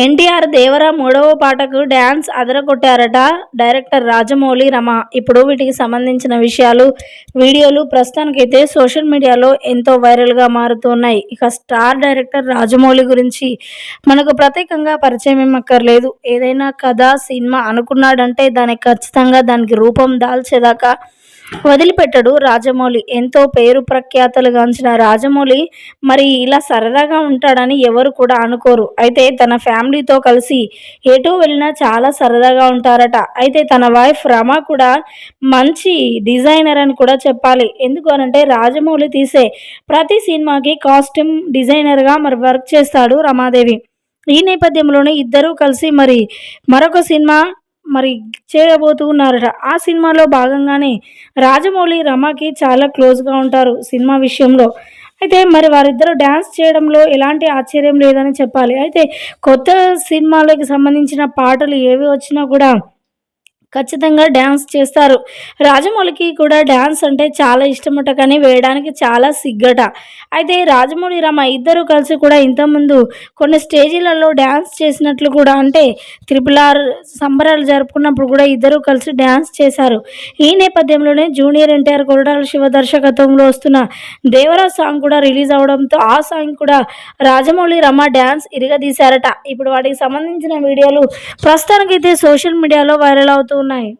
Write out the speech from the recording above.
ఎన్టీఆర్ దేవర మూడవ పాటకు డ్యాన్స్ అదరగొట్టారట డైరెక్టర్ రాజమౌళి రమ. ఇప్పుడు వీటికి సంబంధించిన విషయాలు వీడియోలు ప్రస్తుతానికైతే సోషల్ మీడియాలో ఎంతో వైరల్గా మారుతున్నాయి. ఇక స్టార్ డైరెక్టర్ రాజమౌళి గురించి మనకు ప్రత్యేకంగా పరిచయం ఏమక్కర్లేదు. ఏదైనా కథ సినిమా అనుకున్నాడంటే దానికి ఖచ్చితంగా దానికి రూపం దాల్చేదాకా వదిలిపెట్టడు రాజమౌళి. ఎంతో పేరు ప్రఖ్యాతలు గాంచిన రాజమౌళి మరి ఇలా సరదాగా ఉంటాడని ఎవరు కూడా అనుకోరు. అయితే తన ఫ్యామిలీతో కలిసి ఎటు వెళ్ళినా చాలా సరదాగా ఉంటారట. అయితే తన వైఫ్ రమ కూడా మంచి డిజైనర్ అని కూడా చెప్పాలి. ఎందుకు అనంటే రాజమౌళి తీసే ప్రతి సినిమాకి కాస్ట్యూమ్ డిజైనర్గా మరి వర్క్ చేస్తాడు రమాదేవి. ఈ నేపథ్యంలోనే ఇద్దరూ కలిసి మరి మరొక సినిమా మరి చేయబోతున్నారట. ఆ సినిమాలో భాగంగానే రాజమౌళి రమకి చాలా క్లోజ్గా ఉంటారు సినిమా విషయంలో. అయితే మరి వారిద్దరూ డ్యాన్స్ చేయడంలో ఎలాంటి ఆశ్చర్యం లేదని చెప్పాలి. అయితే కొత్త సినిమాలకి సంబంధించిన పాటలు ఏవి వచ్చినా కూడా ఖచ్చితంగా డ్యాన్స్ చేస్తారు. రాజమౌళికి కూడా డ్యాన్స్ అంటే చాలా ఇష్టమట కానీ వేయడానికి చాలా సిగ్గట. అయితే రాజమౌళి రమ ఇద్దరు కలిసి కూడా ఇంతకుముందు కొన్ని స్టేజీలలో డ్యాన్స్ చేసినట్లు కూడా అంటే త్రిపుల్ ఆర్ సంబరాలు జరుపుకున్నప్పుడు కూడా ఇద్దరు కలిసి డ్యాన్స్ చేశారు. ఈ నేపథ్యంలోనే జూనియర్ ఎన్టీఆర్ కొరటాల శివ దర్శకత్వంలో వస్తున్న దేవరా సాంగ్ కూడా రిలీజ్ అవడంతో ఆ సాంగ్ కూడా రాజమౌళి రమ డ్యాన్స్ ఇరగదీశారట. ఇప్పుడు వాటికి సంబంధించిన వీడియోలు ప్రస్తుతానికైతే సోషల్ మీడియాలో వైరల్ అవుతూ ఉన్నాయి.